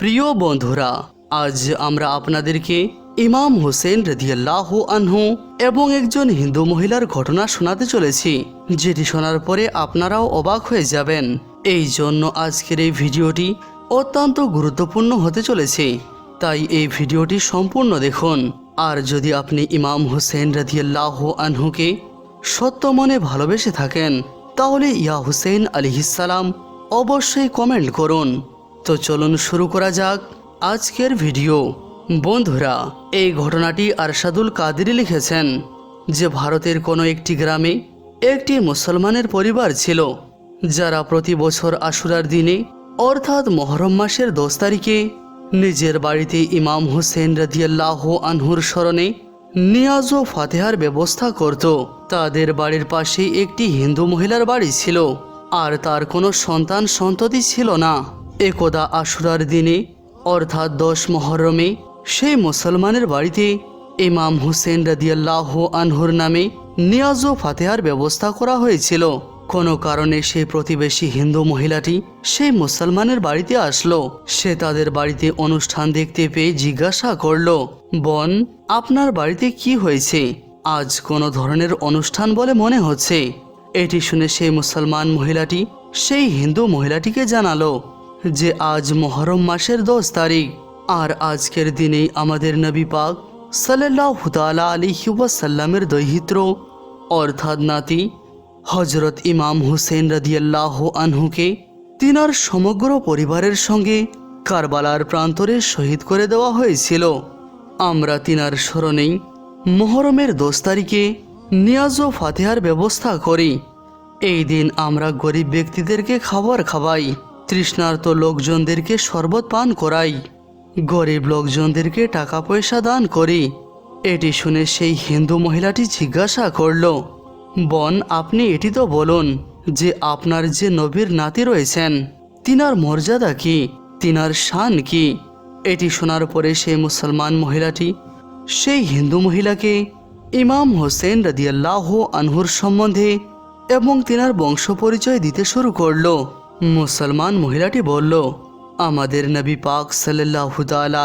প্রিয় বন্ধুরা, আজ আমরা আপনাদেরকে ইমাম হোসেন রদিয়াল্লাহু আনহু এবং একজন হিন্দু মহিলার ঘটনা শোনাতে চলেছি, যেটি শোনার পরে আপনারাও অবাক হয়ে যাবেন। এই জন্য আজকের এই ভিডিওটি অত্যন্ত গুরুত্বপূর্ণ হতে চলেছে, তাই এই ভিডিওটি সম্পূর্ণ দেখুন। আর যদি আপনি ইমাম হোসেন রদিয়াল্লাহু আনহুকে সত্য মনে ভালোবেসে থাকেন, তাহলে ইয়া হুসেন আলিহিসাল্লাম অবশ্যই কমেন্ট করুন। তো চলুন শুরু করা যাক আজকের ভিডিও। বন্ধুরা, এই ঘটনাটি আরশাদুল কাদেরি লিখেছেন যে ভারতের কোনো একটি গ্রামে একটি মুসলমানের পরিবার ছিল, যারা প্রতি বছর আশুরার দিনে, অর্থাৎ মহরম মাসের দশ তারিখে, নিজের বাড়িতে ইমাম হোসেন রদিয়াল্লাহ আনহুর স্মরণে নিয়াজ ও ফাতেহার ব্যবস্থা করত। তাদের বাড়ির পাশে একটি হিন্দু মহিলার বাড়ি ছিল, আর তার কোনো সন্তান সন্ততি ছিল না। একদা আশুরার দিনে, অর্থাৎ দশ মহরমে, সেই মুসলমানের বাড়িতে ইমাম হুসেন রাদিয়াল্লাহ আনহুর নামে নিয়াজ ও ফাতেহার ব্যবস্থা করা হয়েছিল। কোনো কারণে সেই প্রতিবেশী হিন্দু মহিলাটি সেই মুসলমানের বাড়িতে আসলো। সে তাদের বাড়িতে অনুষ্ঠান দেখতে পেয়ে জিজ্ঞাসা করল, বন, আপনার বাড়িতে কি হয়েছে? আজ কোনো ধরনের অনুষ্ঠান বলে মনে হচ্ছে। এটি শুনে সেই মুসলমান মহিলাটি সেই হিন্দু মহিলাটিকে জানালো। যে আজ মহরম মাসের দশ তারিখ, আর আজকের দিনেই আমাদের নবী পাক সাল্লাহ আলী সাল্লামের দৈহিত্র, অর্থাৎ নাতি হজরত ইমাম হুসেন রাদিয়াল্লাহ আনহুকে তিনার সমগ্র পরিবারের সঙ্গে কারবালার প্রান্তরে শহীদ করে দেওয়া হয়েছিল। আমরা তিনার স্মরণেই মোহরমের দশ তারিখে নিয়াজ ও ফাতেহার ব্যবস্থা করি। এই দিন আমরা গরিব ব্যক্তিদেরকে খাবার খাওয়াই। তৃষ্ণার্ত লোকজনদেরকে শরবত পান করাই। গরিব লোকজনদেরকে টাকা পয়সা দান করি। এটি শুনে সেই হিন্দু মহিলাটি জিজ্ঞাসা করল, বন, আপনি এটি তো বলুন যে আপনার যে নবীর নাতি রয়েছেন, তিনার মর্যাদা কি? তিনার শান কি? এটি শোনার পরে সেই মুসলমান মহিলাটি সেই হিন্দু মহিলাকে ইমাম হোসেন রাদিয়াল্লাহ আনহুর সম্বন্ধে এবং তিনার বংশ পরিচয় দিতে শুরু করল। মুসলমান মহিলাটি বলল, আমাদের নবী পাক সাল্লাহ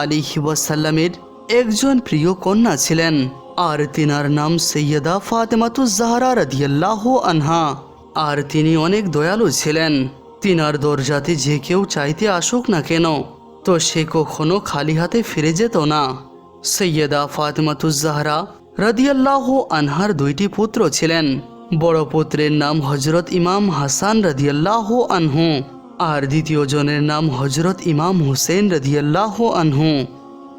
আলী ওয়াসাল্লামের একজন প্রিয় কন্যা ছিলেন আর তিনার নাম সৈয়দা ফাতেমাতুজ জাহরা রাদিয়াল্লাহ আনহা। আর তিনি অনেক দয়ালু ছিলেন। তিনার দরজাতে যে কেউ চাইতে আসুক না কেন, তো সে কখনো খালি হাতে ফিরে যেত না। সৈয়দা ফাতেমাতুজ জাহরা রাদিয়াল্লাহ আনহার দুইটি পুত্র ছিলেন। বড় পুত্রের নাম হজরত ইমাম হাসান রাদিয়াল্লাহ আনহু আর দ্বিতীয় জনের নাম হজরত ইমাম হুসেন রাদিয়াল্লাহ আনহু।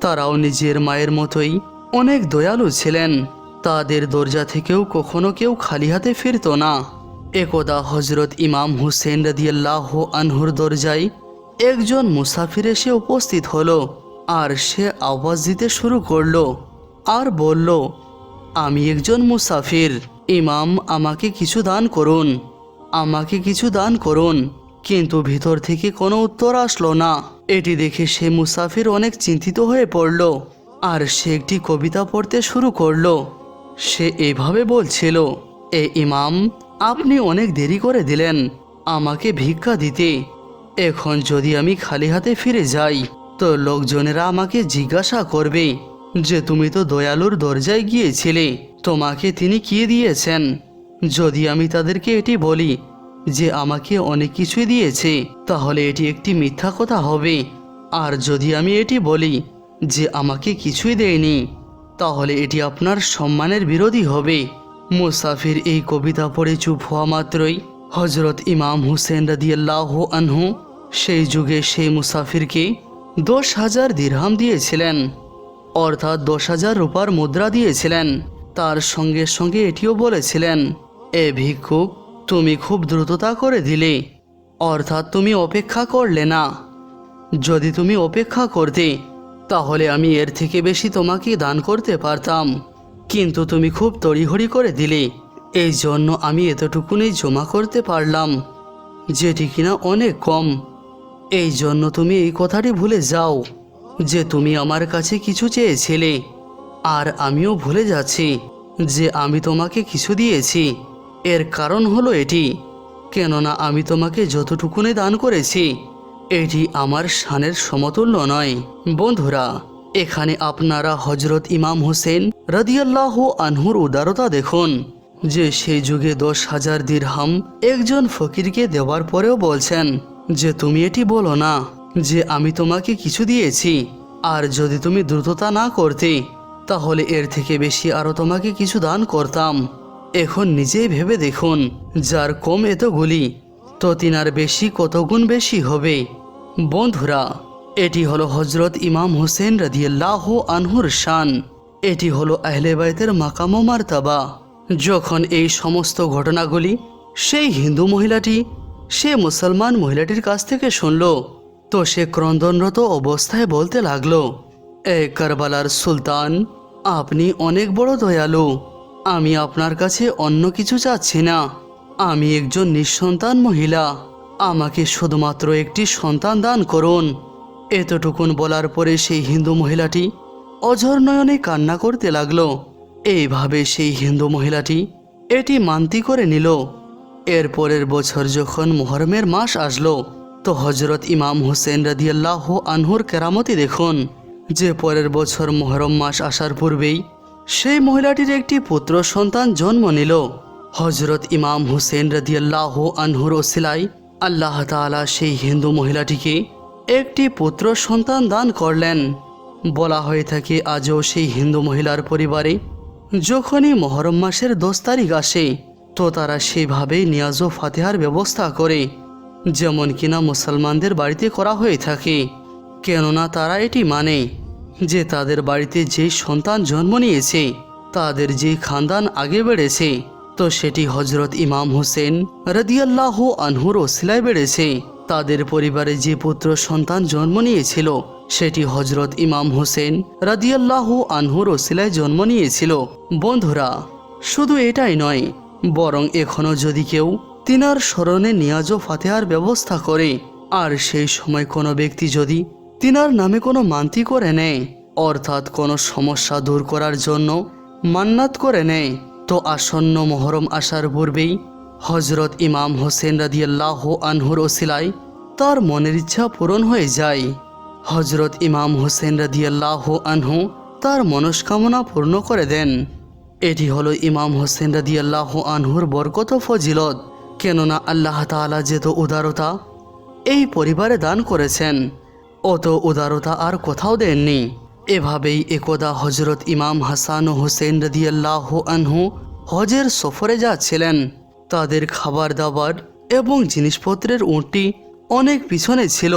তারাও নিজের মায়ের মতোই অনেক দয়ালু ছিলেন। তাদের দরজা থেকেও কখনো কেউ খালি হাতে ফিরত না। একদা হজরত ইমাম হুসেন রাদিয়াল্লাহ আনহুর দরজায় একজন মুসাফির এসে উপস্থিত হলো আর সে আওয়াজ দিতে শুরু করল আর বলল, আমি একজন মুসাফির। ইমাম, আমাকে কিছু দান করুন। আমাকে কিছু দান করুন। কিন্তু ভিতর থেকে কোনো উত্তর আসলো না। এটি দেখে সে মুসাফির অনেক চিন্তিত হয়ে পড়ল। আর সে একটি কবিতা পড়তে শুরু করল। সে এভাবে বলছিল, এ ইমাম, আপনি অনেক দেরি করে দিলেন। আমাকে ভিক্ষা দিতে। এখন যদি আমি খালি হাতে ফিরে যাই, তো লোকজনেরা আমাকে জিজ্ঞাসা করবে। যে তুমি তো দয়ালুর দরজায় গিয়েছিলে, তোমাকে তিনি কি দিয়েছেন? যদি আমি তাদেরকে এটি বলি যে আমাকে অনেক কিছুই দিয়েছে, তাহলে এটি একটি মিথ্যা কথা হবে। আর যদি আমি এটি বলি যে আমাকে কিছুই দেয়নি, তাহলে এটি আপনার সম্মানের বিরোধী হবে। মুসাফির এই কবিতা পড়ে চুপ হওয়া মাত্রই হজরত ইমাম হুসেন রাদিয়াল্লাহ আনহু সেই যুগে সেই মুসাফিরকে দশ হাজার দিরহাম দিয়েছিলেন। অর্থাৎ দশ হাজার রূপার মুদ্রা দিয়েছিলেন। তার সঙ্গে সঙ্গে এটিও বলেছিলেন, এ ভিক্ষুক, তুমি খুব দ্রুততা করে দিলে। অর্থাৎ তুমি অপেক্ষা করলে না। যদি তুমি অপেক্ষা করতে, তাহলে আমি এর থেকে বেশি তোমাকে দান করতে পারতাম। কিন্তু তুমি খুব তড়িঘড়ি করে দিলে। এই জন্য আমি এতটুকুনি জমা করতে পারলাম, যেটি কিনা অনেক কম। এই জন্য তুমি এই কথাটি ভুলে যাও। যে তুমি আমার কাছে কিছু চেয়েছিলে, আর আমিও ভুলে যাচ্ছি যে আমি তোমাকে কিছু দিয়েছি। এর কারণ হলো এটি। কেননা আমি তোমাকে যতটুকুনি দান করেছি, এটি আমার শানের সমতুল্য নয়। বন্ধুরা, এখানে আপনারা হজরত ইমাম হোসেন রাদিয়াল্লাহু আনহুর উদারতা দেখুন, যে সেই যুগে দশ হাজার দিরহাম একজন ফকিরকে দেওয়ার পরেও বলছেন যে, তুমি এটি বলো না। যে আমি তোমাকে কিছু দিয়েছি, আর যদি তুমি দ্রুততা না করতে, তাহলে এর থেকে বেশি আরও তোমাকে কিছু দান করতাম। এখন নিজেই ভেবে দেখুন, যার কম এতগুলি, তো তিনার বেশি কত গুণ বেশি হবে। বন্ধুরা, এটি হলো হজরত ইমাম হোসেন রাদিয়াল্লাহ আনহুর শান। এটি হলো আহলে বাইতের মাকাম মার্তাবা। যখন এই সমস্ত ঘটনাগুলি সেই হিন্দু মহিলাটি, সে মুসলমান মহিলাটির কাছ থেকে শুনল তো সে ক্রন্দনরত অবস্থায় বলতে লাগল, এ কারবালার সুলতান, আপনি অনেক বড় দয়ালু। আমি আপনার কাছে অন্য কিছু চাচ্ছি না। আমি একজন নিঃসন্তান মহিলা। আমাকে শুধুমাত্র একটি সন্তান দান করুন। এতটুকুন বলার পরে সেই হিন্দু মহিলাটি অঝর নয়নে কান্না করতে লাগল। এইভাবে সেই হিন্দু মহিলাটি এটি মান্তি করে নিল। এরপরের বছর যখন মোহরমের মাস আসলো তো হজরত ইমাম হোসেন রাদিয়াল্লাহ আনহুর কেরামতি দেখুন, যে পরের বছর মোহরম মাস আসার পূর্বেই সেই মহিলাটির একটি পুত্র সন্তান জন্ম নিল। হজরত ইমাম হুসেন রাদিয়াল্লাহ আনহুর ওসিলাই আল্লাহ তাআলা সেই হিন্দু মহিলাটিকে একটি পুত্র সন্তান দান করলেন। বলা হয়ে থাকে আজও সেই হিন্দু মহিলার পরিবারে যখনই মহরম মাসের দশ তারিখ আসে, তো তারা সেভাবেই নিয়াজ ফাতেহার ব্যবস্থা করে যেমন কিনা মুসলমানদের বাড়িতে করা হয়ে থাকে। কেননা তারা এটি মানে যে তাদের বাড়িতে যে সন্তান জন্ম নিয়েছে, তাদের যে খানদান আগে বেড়েছে, তো সেটি হজরত ইমাম হোসেন রদিয়াল্লাহ আনহুর ওসিলায় বেড়েছে। তাদের পরিবারে যে পুত্র সন্তান জন্ম নিয়েছিল, সেটি হজরত ইমাম হোসেন রাদিয়াল্লাহ আনহুর ওসিলায় জন্ম নিয়েছিল। বন্ধুরা, শুধু এটাই নয়, বরং এখনও যদি কেউ তিনার স্মরণে নিয়াজ ফাতেহার ব্যবস্থা করে। আর সেই সময় কোনো ব্যক্তি যদি তিনার নামে কোনো মান্তি করে নেয়, অর্থাৎ কোনো সমস্যা দূর করার জন্য মান্নাত করে নেয়, তো আসন্ন মহরম আসার পূর্বেই হজরত ইমাম হোসেন রাদিয়াল্লাহ আনহুর ওসিলায় তার মনের ইচ্ছা পূরণ হয়ে যায়। হজরত ইমাম হোসেন রাদিয়াল্লাহ আনহু তার মনস্কামনা পূর্ণ করে দেন। এটি হলো ইমাম হোসেন রাদিয়াল্লাহ আনহুর বরকত ফজিলত। কেননা আল্লাহ তাআলা যেত উদারতা, এই পরিবারে দান করেছেন। অত উদারতা আর কোথাও দেননি। এভাবেই একদা হজরত ইমাম হাসান ও হোসেন রদিয়াল্লাহ আনহু হজের সফরে যাচ্ছিলেন। তাদের খাবার দাবার এবং জিনিসপত্রের উঁটটি অনেক পিছনে ছিল।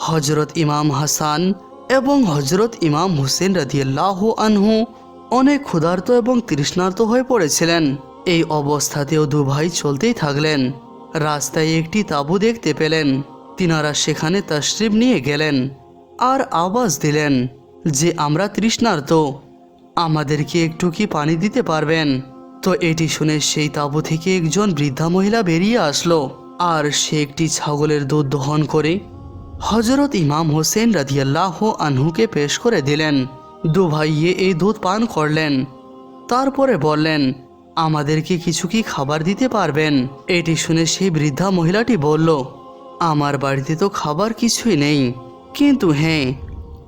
হজরত ইমাম হাসান এবং হজরত ইমাম হুসেন রদিয়াল্লাহ আনহু অনেক ক্ষুধার্ত এবং তৃষ্ণার্ত হয়ে পড়েছিলেন। এই অবস্থাতেও দু ভাই চলতেই থাকলেন। রাস্তায় একটি তাঁবু দেখতে পেলেন। তিনারা সেখানে তশরিফ নিয়ে গেলেন আর আওয়াজ দিলেন যে, আমরা তৃষ্ণার্ত। আমাদেরকে একটু কি পানি দিতে পারবেন? তো এটি শুনে সেই তাঁবু থেকে একজন বৃদ্ধা মহিলা বেরিয়ে আসলো আর সে একটি ছাগলের দুধ দহন করে হজরত ইমাম হোসেন রাদিয়াল্লাহ আনহুকে পেশ করে দিলেন। দু ভাইয়ে এই দুধ পান করলেন। তারপরে বললেন আমাদেরকে কিছু কি খাবার দিতে পারবেন? এটি শুনে সেই বৃদ্ধা মহিলাটি বলল, আমার বাড়িতে তো খাবার কিছুই নেই। কিন্তু হ্যাঁ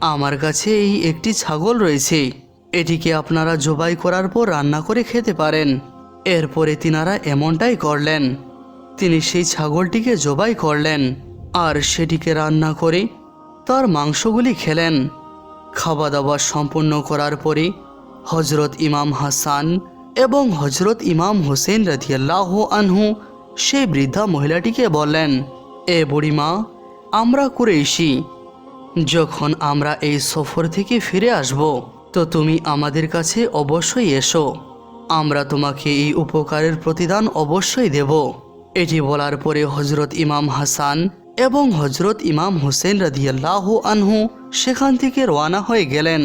আমার কাছে এই একটি ছাগল রয়েছে। এটিকে আপনারা জবাই করার পর রান্না করে খেতে পারেন। এরপরে তিনারা এমনটাই করলেন। তিনি সেই ছাগলটিকে জবাই করলেন আর সেটিকে রান্না করে তার মাংসগুলি খেলেন। খাওয়া দাওয়া সম্পূর্ণ করার পরে হজরত ইমাম হাসান এবং হজরত ইমাম হোসেন রাধিয়াল্লাহ আনহু সেই বৃদ্ধা মহিলাটিকে বললেন, এ বুড়িমা আমরা কুরেশি যখন আমরা এই সফর থেকে ফিরে আসব, তো তুমি আমাদের কাছে অবশ্যই এসো। আমরা তোমাকে এই উপকারের প্রতিদান অবশ্যই দেব। এটি বলার পরে হজরত ইমাম হাসান এবং হজরত ইমাম হোসেন রাদিয়াল্লাহ আনহু সেখান থেকে রওনা হয়ে গেলেন।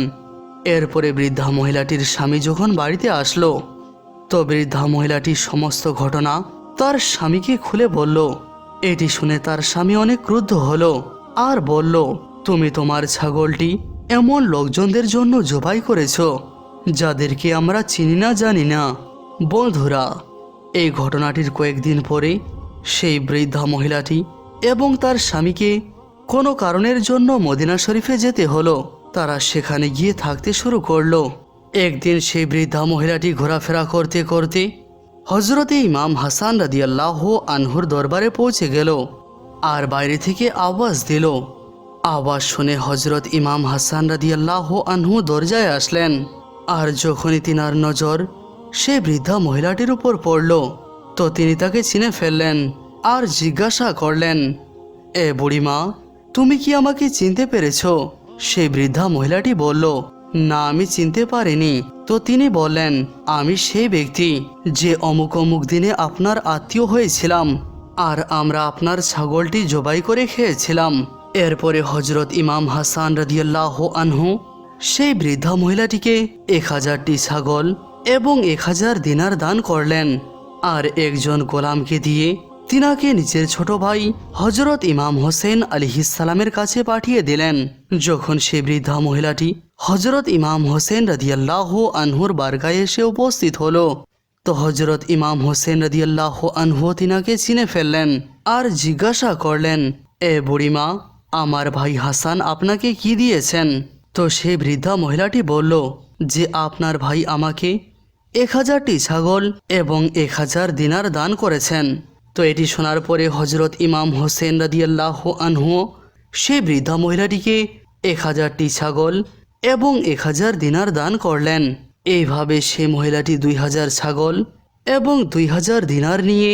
এরপরে বৃদ্ধা মহিলাটির স্বামী যখন বাড়িতে আসলো তো বৃদ্ধা মহিলাটি সমস্ত ঘটনা তার স্বামীকে খুলে বলল, এটি শুনে তার স্বামী অনেক ক্রুদ্ধ হলো আর বলল, তুমি তোমার ছাগলটি এমন লোকজনদের জন্য জবাই করেছ, যাদেরকে আমরা চিনি না, জানি না। বন্ধুরা, এই ঘটনাটির কয়েকদিন পরে সেই বৃদ্ধা মহিলাটি এবং তার স্বামীকে কোনো কারণের জন্য মদিনা শরীফে যেতে হলো। তারা সেখানে গিয়ে থাকতে শুরু করল। একদিন সেই বৃদ্ধা মহিলাটি ঘোরাফেরা করতে করতে হজরতে ইমাম হাসান রাদিয়াল্লাহ আনহুর দরবারে পৌঁছে গেল আর বাইরে থেকে আওয়াজ দিল। আওয়াজ শুনে হজরত ইমাম হাসান রাদিয়াল্লাহ আনহু দরজায় আসলেন আর যখনই তিনার নজর সে বৃদ্ধা মহিলাটির উপর পড়ল, তো তিনি তাকে চিনে ফেললেন আর জিজ্ঞাসা করলেন, এ বুড়িমা, তুমি কি আমাকে চিনতে পেরেছ? সেই বৃদ্ধা মহিলাটি বলল না আমি চিনতে পারিনি। তো তিনি বললেন, আমি সেই ব্যক্তি যে অমুক অমুক দিনে আপনার আত্মীয় হয়েছিলাম আর আমরা আপনার ছাগলটি জবাই করে খেয়েছিলাম। এরপরে হজরত ইমাম হাসান রাদিয়াল্লাহ আনহু সেই বৃদ্ধা মহিলাটিকে এক হাজারটি ছাগল এবং এক হাজার দিনার দান করলেন। আর একজন গোলামকে দিয়ে তিনাকে নিজের ছোট ভাই হজরত ইমাম হোসেন আলিহিসালামের কাছে পাঠিয়ে দিলেন। যখন সে বৃদ্ধা মহিলাটি হজরত ইমাম হোসেন রাদিয়াল্লাহ আনহুর বারগায় এসে উপস্থিত হলো, তো হজরত ইমাম হোসেন রাদিয়াল্লাহ আনহু তিনাকে চিনে ফেললেন আর জিজ্ঞাসা করলেন, এ বুড়িমা, আমার ভাই হাসান আপনাকে কি দিয়েছেন? তো সে বৃদ্ধা মহিলাটি বলল, যে আপনার ভাই আমাকে এক হাজারটি ছাগল এবং এক হাজার দিনার দান করেছেন। তো এটি শোনার পরে হজরত ইমাম হোসেন রাদিয়াল্লাহ আনহু, সে বৃদ্ধা মহিলাটিকে এক হাজারটি ছাগল এবং এক হাজার দিনার দান করলেন। এইভাবে সে মহিলাটি দুই হাজার ছাগল এবং দুই হাজার দিনার নিয়ে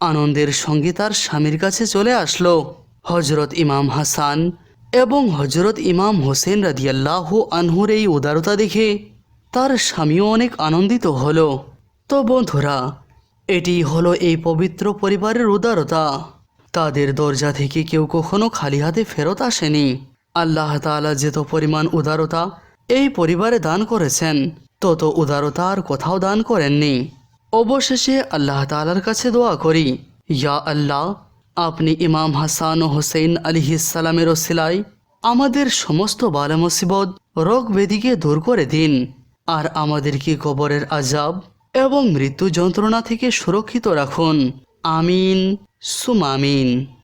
আনন্দের সঙ্গে তার স্বামীর কাছে চলে আসলো। হজরত ইমাম হাসান এবং হজরত ইমাম হোসেন রাদিয়াল্লাহ আনহুর এই উদারতা দেখে তার স্বামীও অনেক আনন্দিত হলো। তো বন্ধুরা এটি হলো এই পবিত্র পরিবারের উদারতা। তাদের দরজা থেকে কেউ কখনো খালি হাতে ফেরত আসেনি। আল্লাহ তাআলা যেত পরিমাণ উদারতা এই পরিবারে দান করেছেন, তত উদারতা আর কোথাও দান করেননি। অবশেষে আল্লাহ তাআলার কাছে দোয়া করি, ইয়া আল্লাহ, আপনি ইমাম হাসান ও হোসেন আলিহিসালামের ওসিলায় আমাদের সমস্ত বালা মুসিবত রোগ ব্যাধিকে দূর করে দিন। আর আমাদেরকে কবরের আজাব এবং মৃত্যু যন্ত্রণা থেকে সুরক্ষিত রাখুন। আমিন। সুমামিন।